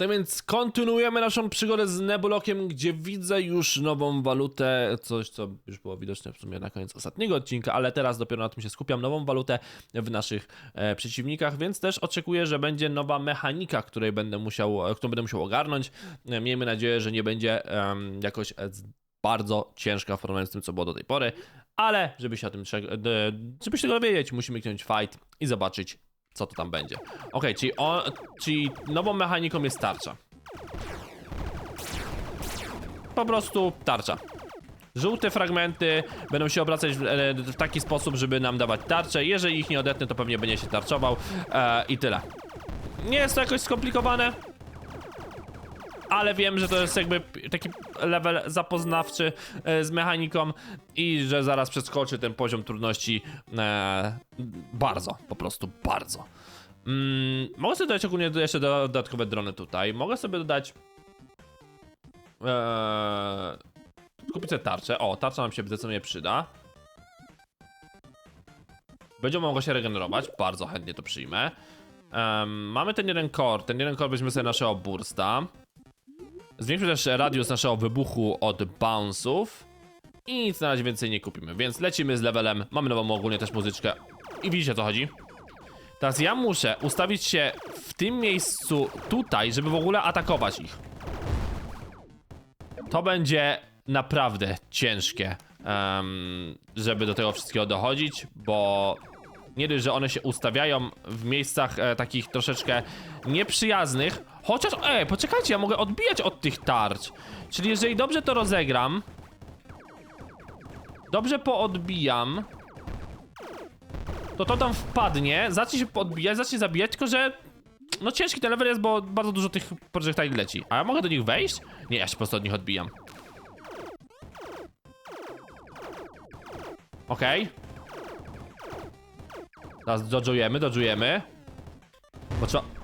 Tak więc kontynuujemy naszą przygodę z Nebulokiem, gdzie widzę już nową walutę, coś co już było widoczne w sumie na koniec ostatniego odcinka, ale teraz dopiero na tym się skupiam, nową walutę w naszych e, przeciwnikach, więc też oczekuję, że będzie nowa mechanika, której będę musiał, e, którą będę musiał ogarnąć. E, miejmy nadzieję, że nie będzie jakoś bardzo ciężka w porównaniu z tym, co było do tej pory, ale żeby się o tym, e, żeby się tego dowiedzieć, musimy kliknąć fight i zobaczyć, co to tam będzie. Okej, czyli, czyli nową mechaniką jest tarcza. Po prostu tarcza. Żółte fragmenty będą się obracać w, e, w taki sposób, żeby nam dawać tarczę. Jeżeli ich nie odetnę, to pewnie będzie się tarczował e, i tyle. Nie jest to jakoś skomplikowane, ale wiem, że to jest jakby taki level zapoznawczy e, z mechaniką i że zaraz przeskoczy ten poziom trudności e, bardzo, po prostu bardzo. Mm, mogę sobie dodać ogólnie jeszcze dodatkowe drony tutaj. Mogę sobie dodać. E, kupić sobie tarczę. O, tarcza nam się zdecydowanie przyda. Będzie mogła się regenerować. Bardzo chętnie to przyjmę. Mamy ten jeden core. Ten jeden core weźmiemy sobie naszego bursta. Zwiększmy też radius naszego wybuchu od bounce'ów. I nic na razie więcej nie kupimy, więc lecimy z levelem. Mamy nową ogólnie też muzyczkę. I widzicie o co chodzi? Teraz ja muszę ustawić się w tym miejscu tutaj, żeby w ogóle atakować ich. To będzie naprawdę ciężkie, em, żeby do tego wszystkiego dochodzić, bo nie dość, że one się ustawiają w miejscach e, takich troszeczkę nieprzyjaznych, chociaż, ej, poczekajcie, ja mogę odbijać od tych tarcz. Czyli jeżeli dobrze to rozegram, dobrze poodbijam, to to tam wpadnie, zacznie się podbijać, zacznie zabijać, tylko że no ciężki ten level jest, bo bardzo dużo tych projektili leci. A ja mogę do nich wejść? Nie, ja się po prostu od nich odbijam. Okej. Teraz dodżujemy, dodżujemy. Bo trzeba...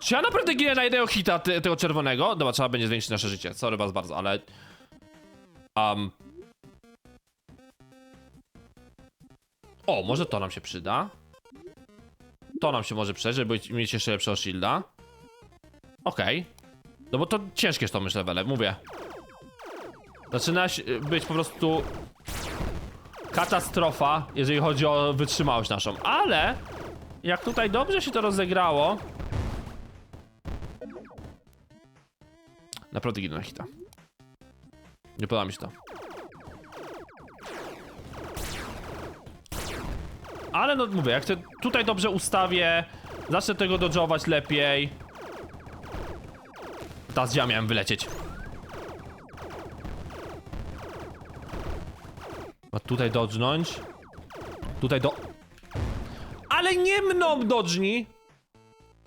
Czy ja naprawdę ginę na jednego hita te, tego czerwonego? Dobra, trzeba będzie zwiększyć nasze życie. Sorry was bardzo, ale... Um... O, może to nam się przyda. To nam się może przydać, żeby mieć jeszcze lepszego shielda. Okej. No bo to ciężkie są myślę levele, mówię. Zaczyna się być po prostu katastrofa, jeżeli chodzi o wytrzymałość naszą, ale jak tutaj dobrze się to rozegrało, naprawdę ginę na hita. Nie podoba mi się to. Ale no mówię, jak te tutaj dobrze ustawię, zacznę tego dodżować lepiej. Teraz ja miałem wylecieć. A tutaj dodżnąć. Tutaj do... Ale nie mną dodżni!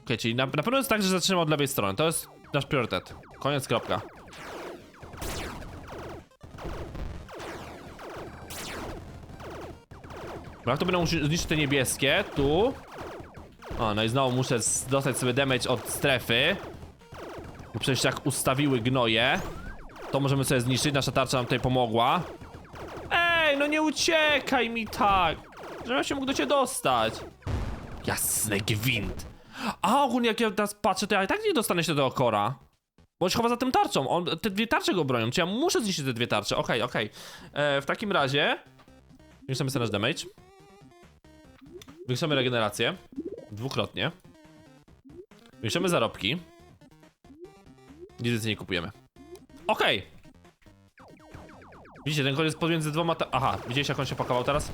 Okej, czyli na, na pewno jest tak, że zaczynamy od lewej strony. To jest nasz priorytet. Koniec, kropka. Jak to będą musi- zniszczyć te niebieskie, tu. O, no i znowu muszę dostać sobie damage od strefy. Bo przecież jak ustawiły gnoje, to możemy sobie zniszczyć. Nasza tarcza nam tutaj pomogła. Ej, no nie uciekaj mi tak! Żebym się mógł do ciebie dostać. Jasny gwint. A ogólnie jak ja teraz patrzę, to ja i tak nie dostanę się do tego kora. Bo się chowa za tym tarczą. On, te dwie tarcze go bronią. Czy ja muszę zniszczyć te dwie tarcze? Okej, okej. E, W takim razie... Zwiększamy sobie damage. Zwiększamy regenerację. Dwukrotnie. Zwiększamy zarobki. Nic więcej nie kupujemy. Okej. Widzicie, ten koń jest pomiędzy dwoma ta... Aha, widzieliście jak on się pakował teraz?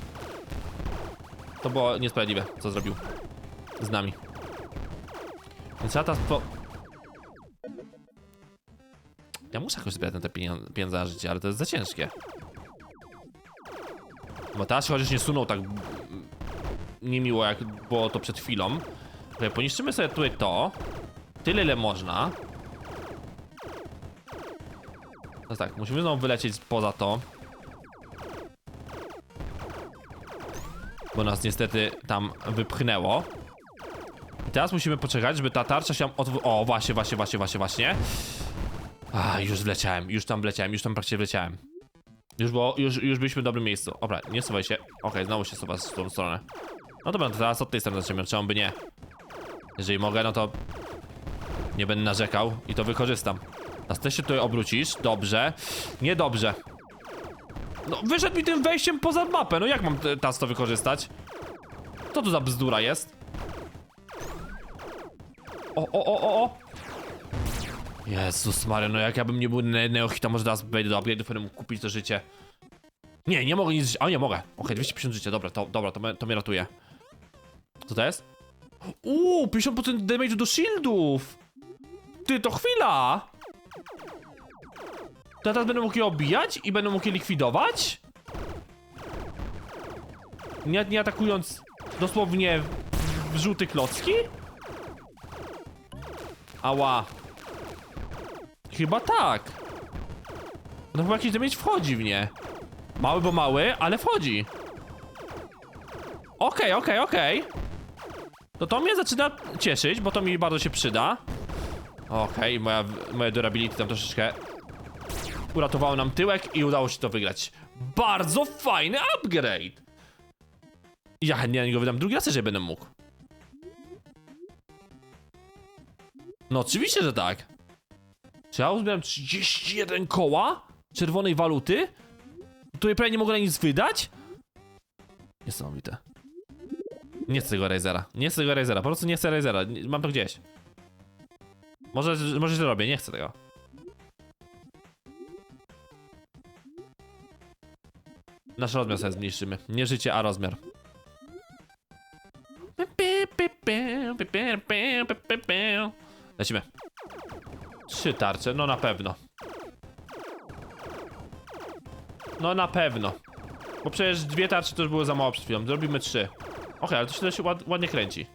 To było niesprawiedliwe, co zrobił. Z nami. Więc ja teraz po... Ja muszę jakoś zbierać te pieniądze, na życie, ale to jest za ciężkie. Bo teraz chociaż nie sunął tak niemiło, jak było to przed chwilą. Okay, poniszczymy sobie tutaj to. Tyle, ile można. No tak, musimy znowu wylecieć poza to. Bo nas niestety tam wypchnęło. I teraz musimy poczekać, żeby ta tarcza się. O, właśnie, właśnie, właśnie, właśnie, właśnie. A, już wleciałem, już tam wleciałem, już tam praktycznie wleciałem. Już było, już, już byliśmy w dobrym miejscu. Dobra, nie suwaj się. Okej, znowu się suwa w tą stronę. No dobra, to teraz od tej strony zaczniemy, czemu by nie? Jeżeli mogę, no to... Nie będę narzekał i to wykorzystam. Teraz też się tutaj obrócisz. Dobrze. Niedobrze. No, wyszedł mi tym wejściem poza mapę. No jak mam te- teraz to wykorzystać? Co tu za bzdura jest? O, o, o, o, o! Jezus Maria, no jak ja bym nie był ne- neohita, może teraz wejdę do upgrade'ów, będę mógł kupić to życie. Nie, nie mogę nic... A nie, mogę. Okej, 250 życia, dobra, to, dobra, to, me, to mnie ratuje. Co to jest? Uuu, 50% damage do shieldów! Ty, to chwila! To ja teraz będę mógł je obijać i będę mógł je likwidować? Nie, nie atakując dosłownie w, w klocki? Ała. Chyba tak. No chyba jakiś damage wchodzi w nie. Mały, bo mały, ale wchodzi. Okej, okej, okej. No to mnie zaczyna cieszyć, bo to mi bardzo się przyda. Okej, moja, moje durability tam troszeczkę uratowało nam tyłek i udało się to wygrać. Bardzo fajny upgrade! Ja chętnie na niego wydam drugi raz, jeżeli będę mógł. No oczywiście, że tak. Czy ja uzbieram 31 koła czerwonej waluty? Której prawie nie mogę na nic wydać? Niesamowite. Nie chcę tego Razera. Nie chcę tego Razera. Po prostu nie chcę Razera. Mam to gdzieś. Może, może źle robię. Nie chcę tego. Nasz rozmiar sobie zmniejszymy. Nie życie, a rozmiar. Lecimy. Trzy tarcze, no na pewno. No na pewno. Bo przecież dwie tarcze to już było za mało przed chwilą. Zrobimy trzy. Okej, ale to się, się ład, ładnie kręci.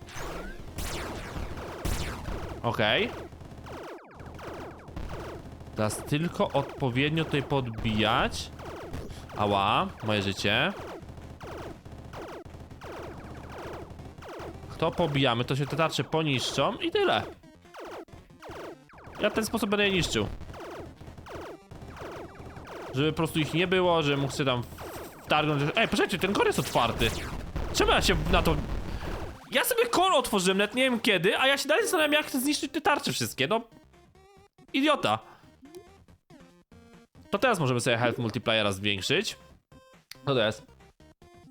Okej. Teraz tylko odpowiednio tutaj podbijać. Ała, moje życie. Kto pobijamy, to się te tarcze poniszczą i tyle. Ja w ten sposób będę je niszczył. Żeby po prostu ich nie było, że mógł sobie tam wtargnąć. Ej, poczekajcie, ten kor jest otwarty. Czemu ja się na to... Ja sobie kor otworzyłem, nawet nie wiem kiedy, a ja się dalej zastanawiam, jak zniszczyć te tarcze wszystkie, no... Idiota. To teraz możemy sobie health multipliera zwiększyć. Co to jest?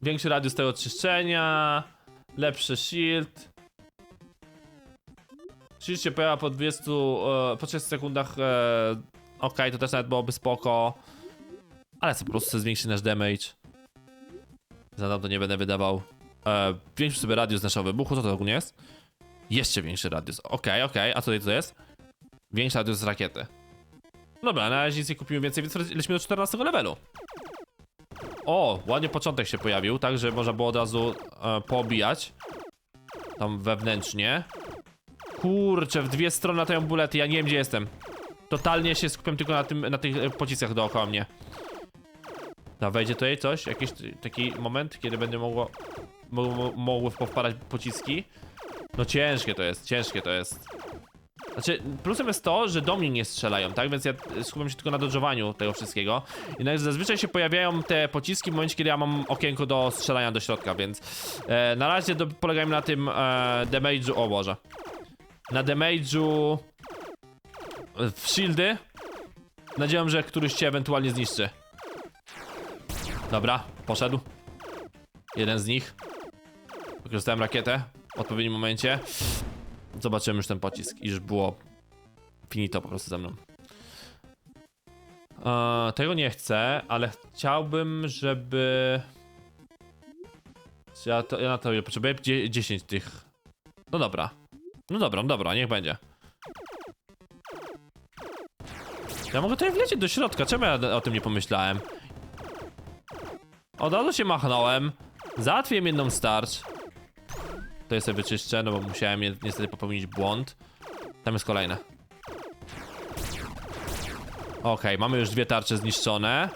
Większy radius tego czyszczenia, lepszy shield. Shield się pojawia po 20, e, po 30 sekundach. E, ok, to też nawet byłoby spoko. Ale co po prostu zwiększy nasz damage. Za to nie będę wydawał. E, większy sobie radius naszego wybuchu, co to ogólnie jest? Jeszcze większy radius. Okej, okej, a co tutaj to jest? Większy radius z rakiety. Dobra, na razie nic nie kupimy więcej, więc lecimy do 14 levelu. O, ładnie początek się pojawił, tak, że można było od razu e, poobijać. Tam wewnętrznie. Kurczę, w dwie strony latają bulety, ja nie wiem gdzie jestem. Totalnie się skupiam tylko na tym, na tych e, pociskach dookoła mnie. No, wejdzie tutaj coś? Jakiś taki moment, kiedy będzie mogło, mo, mogły powpadać pociski? No ciężkie to jest, ciężkie to jest. Znaczy, plusem jest to, że do mnie nie strzelają, tak? Więc ja skupiam się tylko na dodżowaniu tego wszystkiego. Jednak zazwyczaj się pojawiają te pociski w momencie, kiedy ja mam okienko do strzelania do środka, więc e, na razie do, polegajmy na tym e, damage'u, o Boże. Na damage'u e, w shieldy. Nadzieję, że któryś cię ewentualnie zniszczy. Dobra, poszedł. Jeden z nich. Wykorzystałem rakietę w odpowiednim momencie. Zobaczymy już ten pocisk, iż było finito po prostu ze mną. Eee, tego nie chcę, ale chciałbym, żeby... Ja, to, ja na to potrzebuję? Dzie 10 tych. No dobra. No dobra, no dobra, niech będzie. Ja mogę tutaj wlecieć do środka, czemu ja o tym nie pomyślałem? Od razu się machnąłem. Załatwiłem jedną starcz. To jest sobie wyczyszczę, no bo musiałem niestety popełnić błąd. Tam jest kolejne. Okej, mamy już dwie tarcze zniszczone.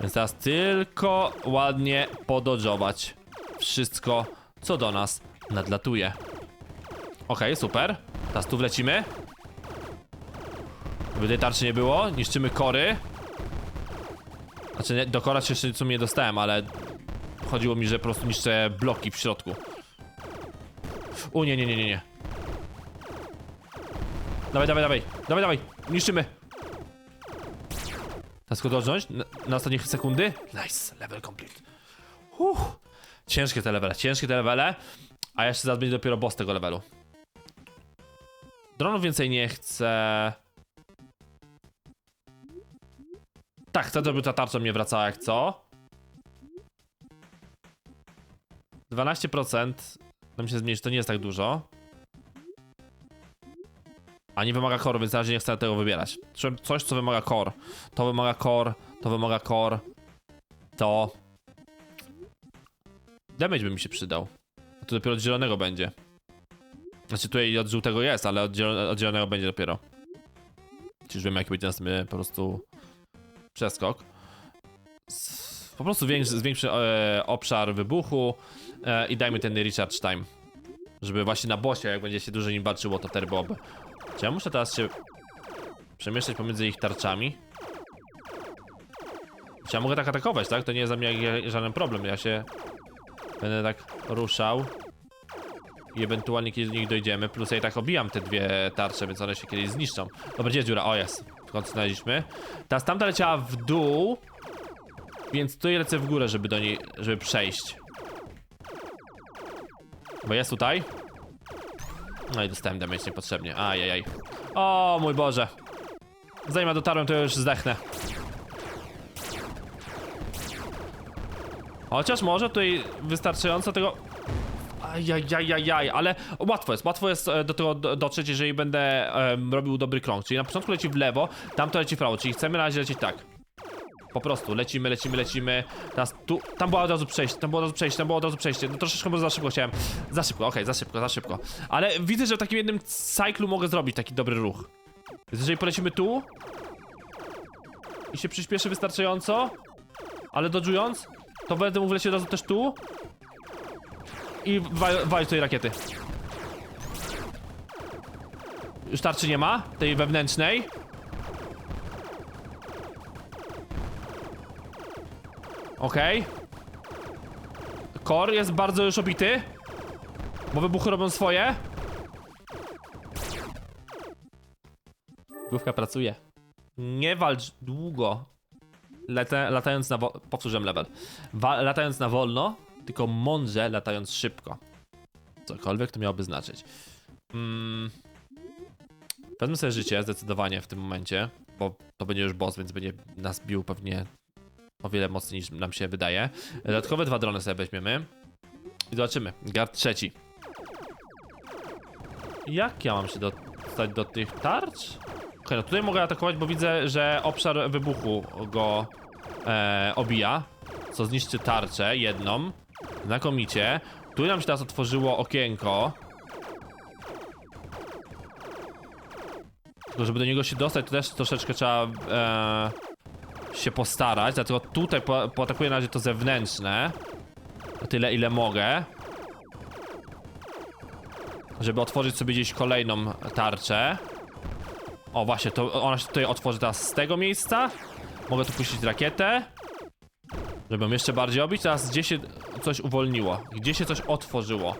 Więc teraz tylko ładnie pododżować wszystko, co do nas nadlatuje. Okej, super. Teraz tu wlecimy. Żeby tej tarczy nie było, niszczymy kory. Znaczy, nie, do kora się jeszcze co mnie dostałem, ale chodziło mi, że po prostu niszczę bloki w środku. O nie, nie, nie, nie, nie. Dawaj, dawaj, dawaj. Dawaj, dawaj. Niszczymy. Teraz go dodżnąć? Na, na ostatnie sekundy? Nice, level complete. Uff. Ciężkie te levele, ciężkie te levele. A jeszcze zaraz będzie dopiero boss tego levelu. Dronów więcej nie chcę. Tak, chcę, żeby ta tarcza mnie wracała jak co. 12% nam się zmniejszy, to nie jest tak dużo. A nie wymaga core, więc na razie nie chcę tego wybierać. Coś, co wymaga core. To wymaga core, to wymaga core. To... Damage by mi się przydał. A to dopiero od zielonego będzie. Znaczy tutaj od żółtego jest, ale od, zielo- zielonego będzie dopiero. Czyż wiemy jaki będzie następny po prostu przeskok. S- Po prostu większy, zwiększy e, obszar wybuchu e, i dajmy ten recharge time. Żeby właśnie na bossie, jak będzie się dużo nim walczyło, to wtedy. Czy ja muszę teraz się przemieszczać pomiędzy ich tarczami? Czy ja mogę tak atakować, tak? To nie jest dla mnie żaden problem. Ja się będę tak ruszał i ewentualnie kiedyś do nich dojdziemy. Plus ja i tak obijam te dwie tarcze, więc one się kiedyś zniszczą. Dobra, gdzie jest dziura? O, jest. W końcu znaleźliśmy. Teraz tamta leciała w dół, więc tutaj lecę w górę, żeby do niej, żeby przejść. Bo jest tutaj. No i dostałem damage niepotrzebnie. Ajajaj. O mój Boże. Zanim ja dotarłem, to już zdechnę. Chociaż może tutaj wystarczająco tego... Ajajajajaj, ale łatwo jest, łatwo jest e, do tego do- dotrzeć, jeżeli będę em, robił dobry krąg. Czyli na początku leci w lewo, tam to leci w prawo, czyli chcemy na razie lecieć tak. Po prostu lecimy, lecimy, lecimy. Teraz tu, tam było od razu przejście, tam było od razu przejście, tam było od razu przejście. No troszeczkę może za szybko chciałem. Za szybko, okej, za szybko, za szybko. Ale widzę, że w takim jednym cyklu mogę zrobić taki dobry ruch. Więc jeżeli polecimy tu i się przyspieszy wystarczająco, ale dodżując, to będę mógł lecieć od razu też tu i wa- walić tej rakiety. Już tarczy nie ma, tej wewnętrznej. Okej. Kor jest bardzo już obity. Bo wybuchy robią swoje. Główka pracuje. Nie walcz długo. Lata, latając na. Powtórzę level. Wa latając na wolno, tylko mądrze latając szybko. Cokolwiek to miałoby znaczyć. Mm. Wezmę sobie życie zdecydowanie w tym momencie, bo to będzie już boss, więc będzie nas bił pewnie o wiele mocniej niż nam się wydaje. Dodatkowe dwa drony sobie weźmiemy. I zobaczymy. Guard trzeci. Jak ja mam się dostać do tych tarcz? Okej, no tutaj mogę atakować, bo widzę, że obszar wybuchu go e, obija. Co zniszczy tarczę, jedną. Znakomicie. Tu nam się teraz otworzyło okienko. Tylko żeby do niego się dostać, to też troszeczkę trzeba e, się postarać. Dlatego tutaj po, poatakuję na razie to zewnętrzne. Tyle ile mogę. Żeby otworzyć sobie gdzieś kolejną tarczę. O właśnie, to ona się tutaj otworzy teraz z tego miejsca. Mogę tu puścić rakietę. Żeby ją jeszcze bardziej obić. Teraz gdzie się coś uwolniło? Gdzie się coś otworzyło?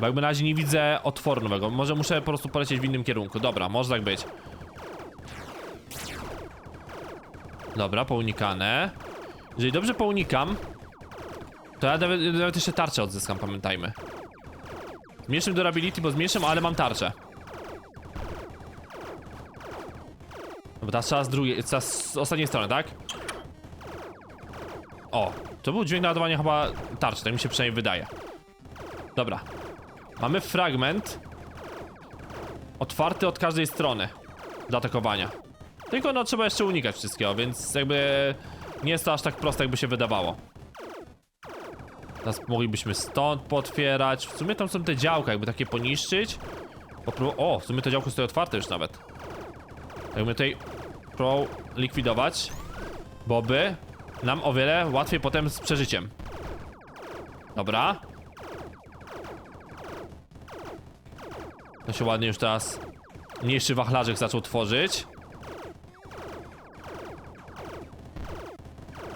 Bo jakby na razie nie widzę otworu nowego. Może muszę po prostu polecieć w innym kierunku. Dobra, może tak być. Dobra, pounikane. Jeżeli dobrze pounikam, to ja nawet, nawet jeszcze tarczę odzyskam, pamiętajmy. Zmniejszym durability, bo zmniejszym, ale mam tarczę. Dobra, trzeba z drugiej, trzeba z ostatniej strony, tak? O, to był dźwięk naładowania chyba tarczy, tak mi się przynajmniej wydaje. Dobra. Mamy fragment otwarty od każdej strony do atakowania. Tylko no trzeba jeszcze unikać wszystkiego, więc jakby nie jest to aż tak proste, jakby się wydawało. Teraz moglibyśmy stąd potwierać. W sumie tam są te działka, jakby takie poniszczyć. Popró o, w sumie to działko stoi otwarte już nawet. Jakby tutaj próbował likwidować, bo by nam o wiele łatwiej potem z przeżyciem. Dobra. To się ładnie już teraz mniejszy wachlarzek zaczął tworzyć.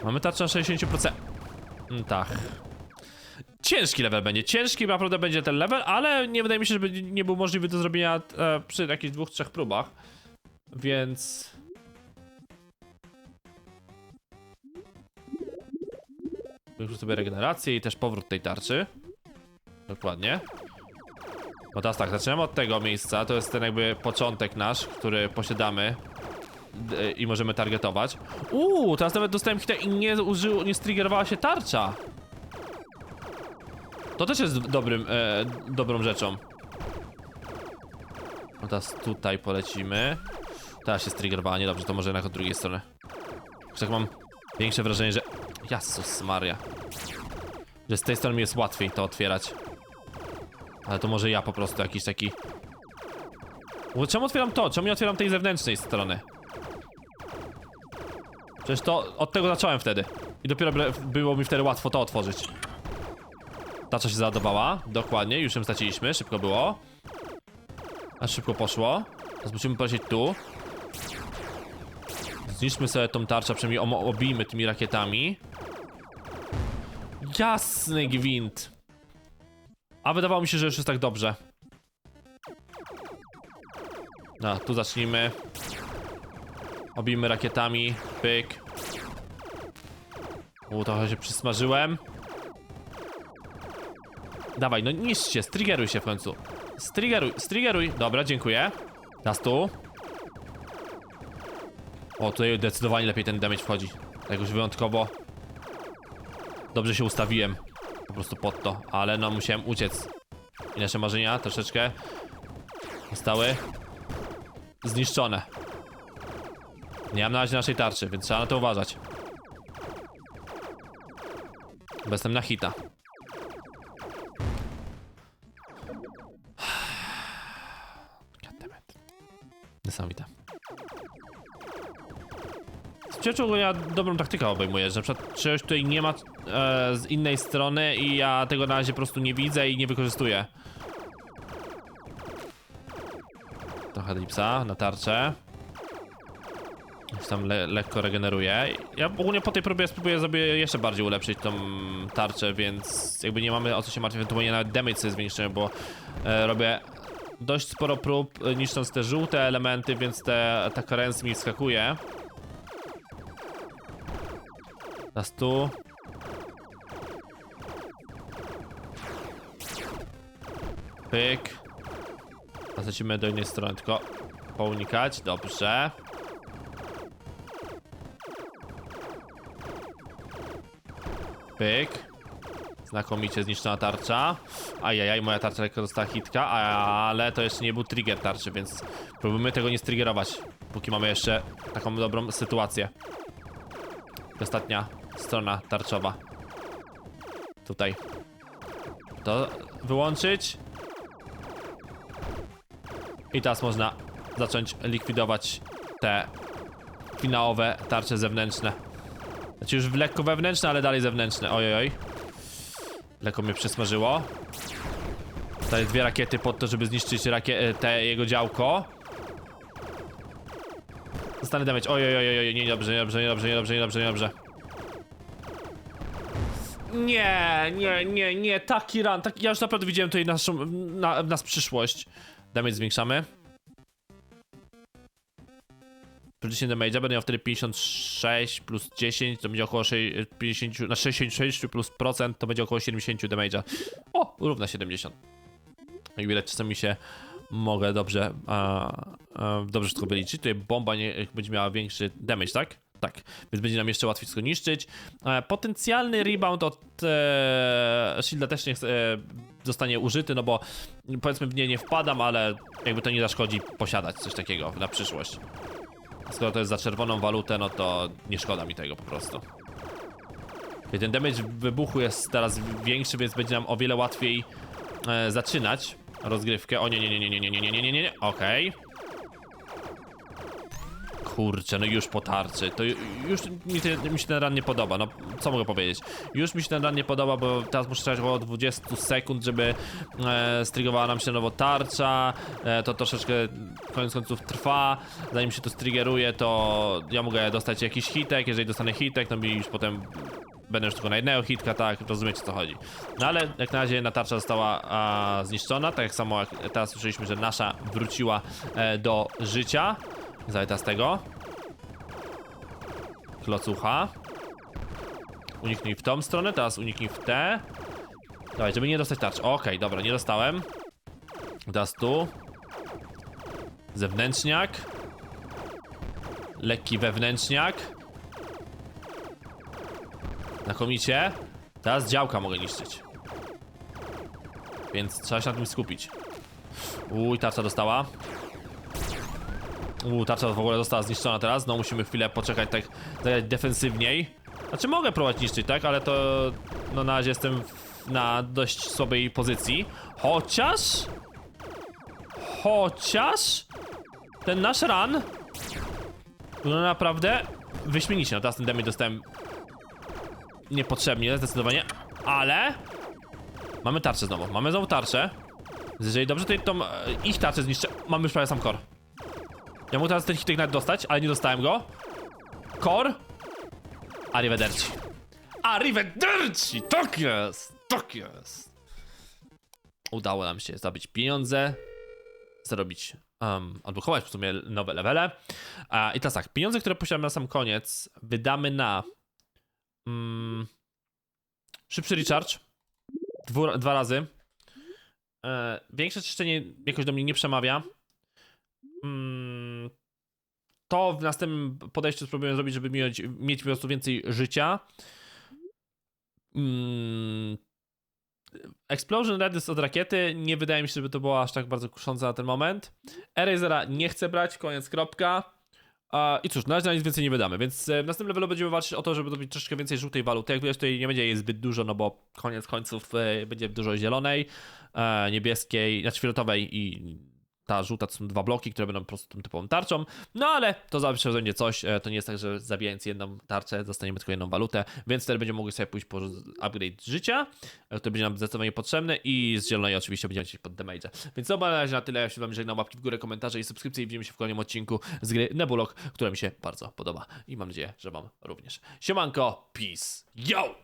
Mamy tarczę na 60%. Mm, Tak. ciężki level będzie. Ciężki naprawdę będzie ten level, ale nie wydaje mi się, żeby nie był możliwy do zrobienia e, przy jakichś dwóch, trzech próbach. Więc... Już sobie regenerację i też powrót tej tarczy. Dokładnie. No teraz tak, zaczynamy od tego miejsca, to jest ten jakby początek nasz, który posiadamy i możemy targetować. Uuu, teraz nawet dostałem hita i nie użył, nie striggerowała się tarcza. To też jest dobrym, e, dobrą rzeczą. No teraz tutaj polecimy. Teraz się striggerowała, niedobrze, to może jednak od drugiej strony. Już tak mam większe wrażenie, że... Jasus Maria. Że z tej strony mi jest łatwiej to otwierać. Ale to może ja po prostu jakiś taki... Bo czemu otwieram to? Czemu nie otwieram tej zewnętrznej strony? Przecież to od tego zacząłem wtedy. I dopiero było mi wtedy łatwo to otworzyć. Ta co się załadowała. Dokładnie, już ją straciliśmy. Szybko było. A szybko poszło. Teraz musimy polecieć tu. Zniszczmy sobie tą tarczę, przynajmniej obijmy tymi rakietami. Jasny gwint. A wydawało mi się, że już jest tak dobrze. No, tu zacznijmy. Obijmy rakietami. Pyk. U, trochę się przysmażyłem. Dawaj, no niszcz się, striggeruj się w końcu. Striggeruj, striggeruj. Dobra, dziękuję. Teraz tu. O, tutaj zdecydowanie lepiej ten damage wchodzi. Tak już wyjątkowo. Dobrze się ustawiłem. Po prostu pod to, ale no musiałem uciec. I nasze marzenia troszeczkę zostały zniszczone. Nie mam na razie naszej tarczy, więc trzeba na to uważać. Bo jestem na hita. Niesamowite. Przyjaciół ja dobrą taktykę obejmuję, że na przykład czegoś tutaj nie ma e, z innej strony i ja tego na razie po prostu nie widzę i nie wykorzystuję. Trochę dripsa na tarczę. Już tam le lekko regeneruje. Ja ogólnie po tej próbie spróbuję sobie jeszcze bardziej ulepszyć tą tarczę, więc jakby nie mamy o co się martwić, ewentualnie nawet damage sobie zwiększymy, bo e, robię dość sporo prób e, niszcząc te żółte elementy, więc te, ta currency mi wskakuje. Teraz tu. Pyk. Teraz lecimy do innej strony, tylko pounikać. Dobrze. Pyk. Znakomicie zniszczona tarcza. Ajajaj, moja tarcza lekko dostała hitka, ale to jeszcze nie był trigger tarczy, więc próbujmy tego nie striggerować, póki mamy jeszcze taką dobrą sytuację. Ostatnia strona tarczowa. Tutaj. To wyłączyć. I teraz można zacząć likwidować te finałowe tarcze zewnętrzne. Znaczy już lekko wewnętrzne, ale dalej zewnętrzne. Ojoj. Lekko mnie przysmażyło. Tutaj dwie rakiety pod to, żeby zniszczyć rakie te jego działko. Dostanę damage. Ojoj, ojoj, ojoj, niedobrze, niedobrze, niedobrze, niedobrze, niedobrze, niedobrze. Nie, nie, nie, nie, taki run, taki, ja już naprawdę widziałem tutaj naszą, na, nas przyszłość. Damage zwiększamy. Plus 10 damage'a, będę miał wtedy 56 plus 10, to będzie około 6, 50, na 66 plus procent, to będzie około 70 damage'a. O, równa 70. I widać, czasami się mogę dobrze, a, a, dobrze wszystko wyliczyć. Tutaj bomba nie, będzie miała większy damage, tak? Tak, więc będzie nam jeszcze łatwiej wszystko niszczyć. E, potencjalny rebound od e, shielda też nie chce, e, zostanie użyty, no bo powiedzmy w nie nie wpadam, ale jakby to nie zaszkodzi posiadać coś takiego na przyszłość. Skoro to jest za czerwoną walutę, no to nie szkoda mi tego po prostu. I ten damage wybuchu jest teraz większy, więc będzie nam o wiele łatwiej e, zaczynać rozgrywkę. O nie, nie, nie, nie, nie, nie, nie, nie, nie, nie, okej. Kurczę, no już po tarczy. To ju- już mi, te, mi się ten run nie podoba. No, co mogę powiedzieć? Już mi się ten run nie podoba, bo teraz muszę czekać około 20 sekund, żeby e, strigowała nam się nowo tarcza. E, to troszeczkę koniec końców trwa. Zanim się to striggeruje, to ja mogę dostać jakiś hitek. Jeżeli dostanę hitek, no mi już potem będę już tylko na jednego hitka, tak, rozumiecie co chodzi. No ale jak na razie jedna tarcza została a, zniszczona, tak jak samo jak teraz słyszeliśmy, że nasza wróciła e, do życia. Zajdę teraz tego. Klocucha. Uniknij w tą stronę, teraz uniknij w tę. Dawaj, żeby nie dostać tarcz. Okej, dobra, nie dostałem. Teraz tu. Zewnętrzniak. Lekki wewnętrzniak. Znakomicie. Teraz działka mogę niszczyć. Więc trzeba się na tym skupić. Uj, tarcza dostała. Uuu, tarcza w ogóle została zniszczona teraz. No musimy chwilę poczekać tak, tak defensywniej. Znaczy mogę próbować niszczyć, tak? Ale to no na razie jestem w, na dość słabej pozycji. Chociaż... Chociaż... Ten nasz run... No naprawdę wyśmienicie. No teraz ten damage dostałem niepotrzebnie, zdecydowanie. Ale... Mamy tarczę znowu. Mamy znowu tarczę. Jeżeli dobrze tutaj tą e, ich tarczę zniszczę, mamy już prawie sam core. Ja mógł teraz ten hitek nawet dostać, ale nie dostałem go. Core. Arrivederci. Arrivederci! Tak jest! Tak jest! Udało nam się zabić pieniądze, zarobić, um, odblokować w sumie nowe levele. A, I teraz tak, pieniądze, które posiadamy na sam koniec, wydamy na mm, szybszy recharge. Dwu, dwa razy. E, większość jeszcze nie, jakoś do mnie nie przemawia. Mm, to w następnym podejściu spróbuję zrobić, żeby mieć, mieć po prostu więcej życia. Mm, Explosion Radius od rakiety nie wydaje mi się, żeby to było aż tak bardzo kuszące na ten moment. Erasera nie chcę brać, koniec, kropka. I cóż, na razie na nic więcej nie wydamy, więc e, w następnym levelu będziemy walczyć o to, żeby zrobić troszeczkę więcej żółtej waluty. Jak widać, tutaj nie będzie jej zbyt dużo, no bo koniec końców e, będzie dużo zielonej, e, niebieskiej, znaczy fioletowej i ta żółta to są dwa bloki, które będą po prostu tą typową tarczą. No ale to zawsze będzie coś. e, To nie jest tak, że zabijając jedną tarczę, dostaniemy tylko jedną walutę, więc wtedy będziemy mogli sobie pójść po upgrade życia, e, który będzie nam zdecydowanie potrzebny i z zielonej oczywiście będziemy się pod damage. Więc to na razie na tyle. Ja się wam żegnam, łapki w górę, komentarze i subskrypcje i widzimy się w kolejnym odcinku z gry Nebulok, która mi się bardzo podoba i mam nadzieję, że wam również. Siemanko, peace, yo!